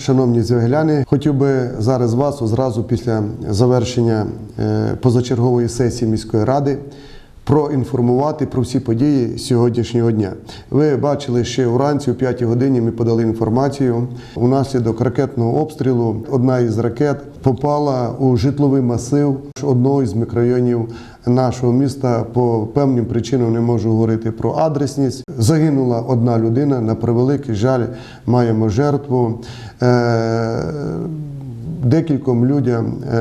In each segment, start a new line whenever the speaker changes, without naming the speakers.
Шановні звягеляни, хотів би зараз вас одразу після завершення е, позачергової сесії міської ради проінформувати про всі події сьогоднішнього дня. Ви бачили ще вранці, о 5 годині ми подали інформацію. Унаслідок ракетного обстрілу одна із ракет попала у житловий масив одного із мікрорайонів нашого міста. По певним причинам не можу говорити про адресність. Загинула одна людина. На превеликий жаль, маємо жертву. Е, Декільком людям е,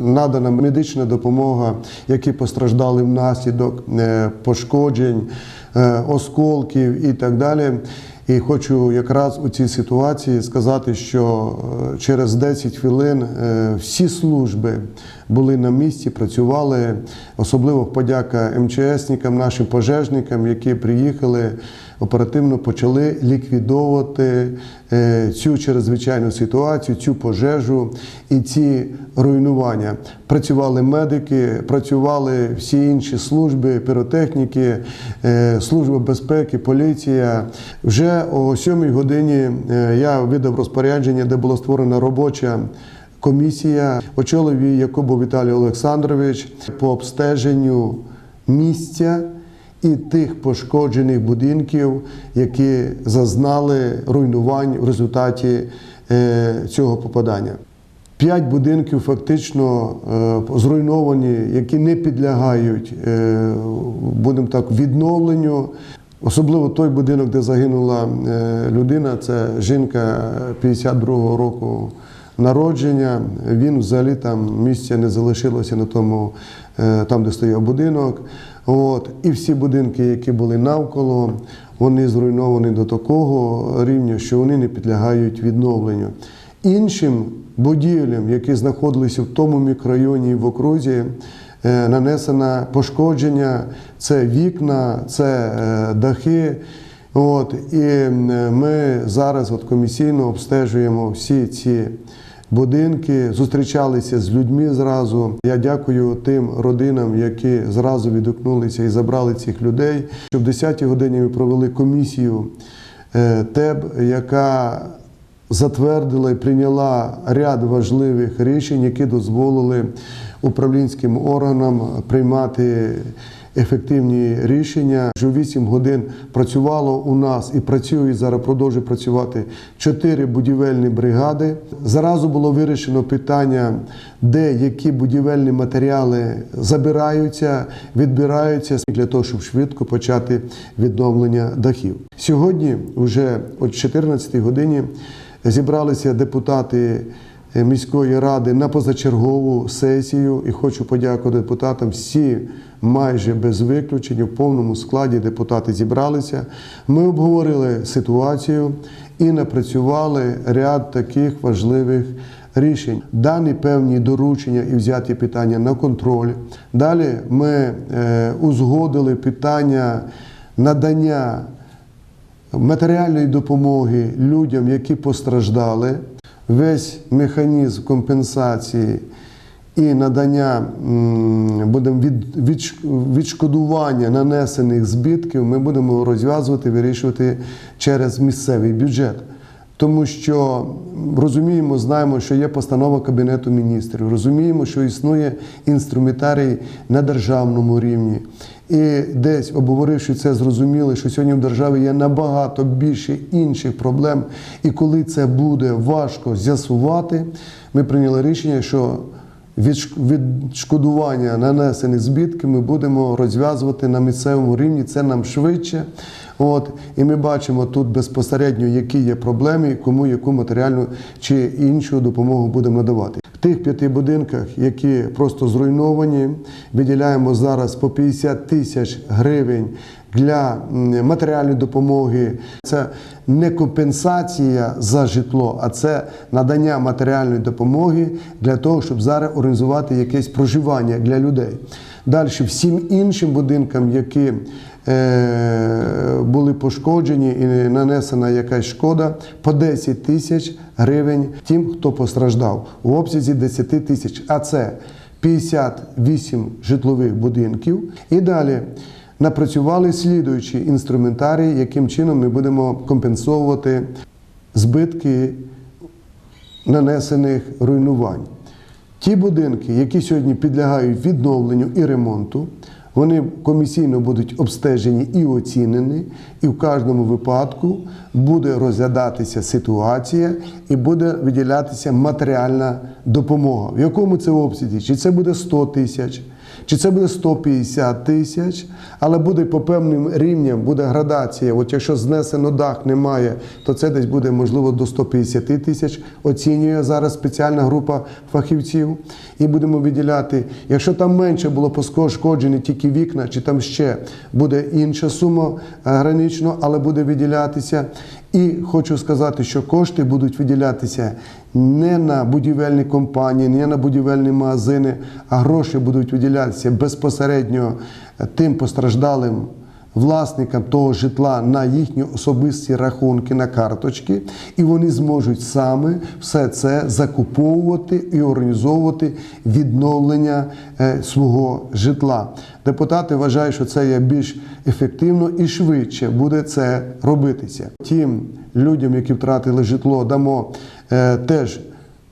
надана медична допомога, які постраждали внаслідок е, пошкоджень, е, осколків і так далі. І хочу якраз у цій ситуації сказати, що через 10 хвилин всі служби були на місці, працювали. Особливо подяка МЧСникам, нашим пожежникам, які приїхали оперативно почали ліквідовувати е, цю чрезвичайну ситуацію, цю пожежу і ці руйнування. Працювали медики, працювали всі інші служби, піротехніки, е, служба безпеки, поліція. Вже о 7 годині е, я видав розпорядження, де була створена робоча. Комісія очолив її Якубов Віталій Олександрович по обстеженню місця і тих пошкоджених будинків, які зазнали руйнувань в результаті е, цього попадання. П'ять будинків фактично е, зруйновані, які не підлягають, е, будемо так, відновленню. Особливо той будинок, де загинула людина, це жінка 52-го року народження. Він взагалі там місця не залишилося на тому, там, де стояв будинок. От. І всі будинки, які були навколо, вони зруйновані до такого рівня, що вони не підлягають відновленню. Іншим будівлям, які знаходилися в тому мікрорайоні в окрузі, е, нанесено пошкодження, це вікна, це е, дахи. От, і ми зараз от комісійно обстежуємо всі ці будинки, зустрічалися з людьми зразу. Я дякую тим родинам, які зразу відгукнулися і забрали цих людей. Що в 10-й годині ми провели комісію е, ТЕБ, яка затвердила і прийняла ряд важливих рішень, які дозволили управлінським органам приймати ефективні рішення. Вже 8 годин працювало у нас і працює і зараз продовжує працювати чотири будівельні бригади. Зразу було вирішено питання, де які будівельні матеріали забираються, відбираються для того, щоб швидко почати відновлення дахів. Сьогодні, вже о 14 годині, зібралися депутати міської ради на позачергову сесію і хочу подякувати депутатам. Всі майже без виключення в повному складі депутати зібралися. Ми обговорили ситуацію і напрацювали ряд таких важливих рішень. Дані певні доручення і взяті питання на контроль. Далі ми е, узгодили питання надання матеріальної допомоги людям, які постраждали, весь механізм компенсації і надання будемо від, від, відшкодування нанесених збитків ми будемо розв'язувати, вирішувати через місцевий бюджет. Тому що розуміємо, знаємо, що є постанова Кабінету міністрів, розуміємо, що існує інструментарій на державному рівні. І десь обговоривши це, зрозуміли, що сьогодні в державі є набагато більше інших проблем. І коли це буде важко з'ясувати, ми прийняли рішення, що відшкодування нанесених збитків ми будемо розв'язувати на місцевому рівні. Це нам швидше. От, і ми бачимо тут безпосередньо, які є проблеми, кому яку матеріальну чи іншу допомогу будемо надавати. Тих п'яти будинках, які просто зруйновані, виділяємо зараз по 50 тисяч гривень для матеріальної допомоги. Це не компенсація за житло, а це надання матеріальної допомоги для того, щоб зараз організувати якесь проживання для людей. Далі всім іншим будинкам, які були пошкоджені і нанесена якась шкода, по 10 тисяч гривень тим, хто постраждав у обсязі 10 тисяч. А це 58 житлових будинків. І далі напрацювали слідуючі інструментарії, яким чином ми будемо компенсовувати збитки нанесених руйнувань. Ті будинки, які сьогодні підлягають відновленню і ремонту, вони комісійно будуть обстежені і оцінені, і в кожному випадку буде розглядатися ситуація і буде виділятися матеріальна допомога. В якому це обсязі? Чи це буде 100 тисяч, чи це буде 150 тисяч, але буде по певним рівням, буде градація. От якщо знесено дах немає, то це десь буде можливо до 150 тисяч. Оцінює зараз спеціальна група фахівців. І будемо виділяти. Якщо там менше було пошкоджені тільки вікна, чи там ще буде інша сума е, гранично, але буде виділятися. І хочу сказати, що кошти будуть виділятися не на будівельні компанії, не на будівельні магазини, а гроші будуть виділятися безпосередньо тим постраждалим власникам того житла на їхні особисті рахунки на карточки, і вони зможуть саме все це закуповувати і організовувати відновлення е, свого житла. Депутати вважають, що це є більш ефективно і швидше буде це робитися. Тим людям, які втратили житло, дамо е, теж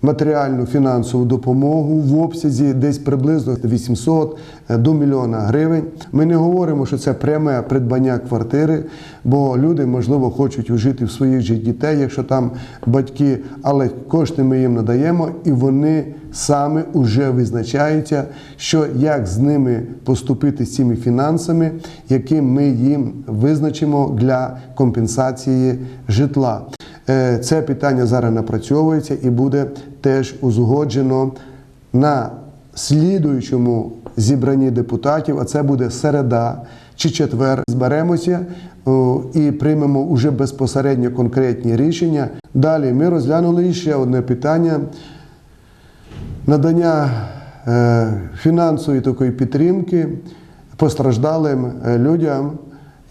матеріальну фінансову допомогу в обсязі десь приблизно 800 до мільйона гривень. Ми не говоримо, що це пряме придбання квартири, бо люди, можливо, хочуть жити в своїх же дітей, якщо там батьки, але кошти ми їм надаємо, і вони саме вже визначаються, що як з ними поступити з цими фінансами, які ми їм визначимо для компенсації житла. Е, Це питання зараз напрацьовується і буде теж узгоджено на слідуючому зібранні депутатів, а це буде середа чи четвер. Зберемося і приймемо уже безпосередньо конкретні рішення. Далі ми розглянули ще одне питання надання е, фінансової такої підтримки постраждалим е, людям,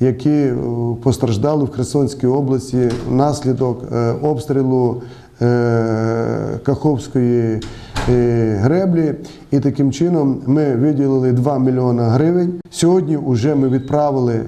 які е, постраждали в Херсонській області внаслідок е, обстрілу е, Каховської греблі. І таким чином ми виділили 2 мільйони гривень. Сьогодні вже ми відправили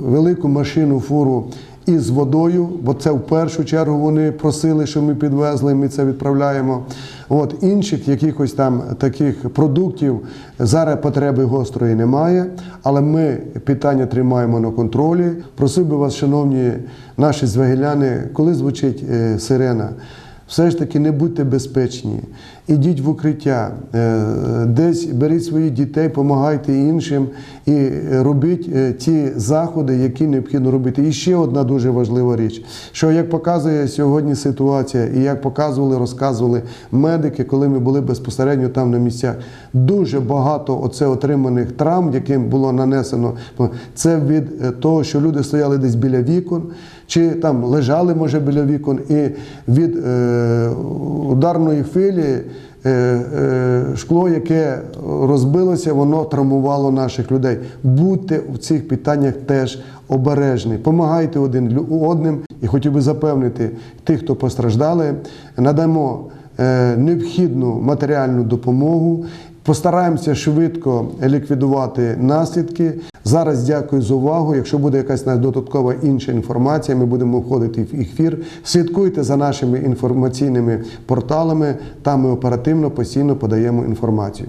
велику машину фуру із водою, бо це в першу чергу вони просили, що ми підвезли, ми це відправляємо. От інших якихось там таких продуктів зараз потреби гострої немає, але ми питання тримаємо на контролі. Просив би вас, шановні наші звегеляни, коли звучить е, сирена. Все ж таки не будьте безпечні, ідіть в укриття, е, десь беріть своїх дітей, допомагайте іншим і робіть е, ті заходи, які необхідно робити. І ще одна дуже важлива річ, що як показує сьогодні ситуація, і як показували, розказували медики, коли ми були безпосередньо там на місцях, дуже багато оце отриманих травм, яким було нанесено, це від е, того, що люди стояли десь біля вікон, чи там лежали, може, біля вікон, і від е, ударної хвилі. е, е, Шкло, яке розбилося, воно травмувало наших людей. Будьте в цих питаннях теж обережні, помагайте один одним і хотів би запевнити тих, хто постраждали, надамо е, необхідну матеріальну допомогу. Постараємося швидко ліквідувати наслідки. Зараз дякую за увагу. Якщо буде якась додаткова інша інформація, ми будемо входити в ефір. Слідкуйте за нашими інформаційними порталами. Там ми оперативно постійно подаємо інформацію.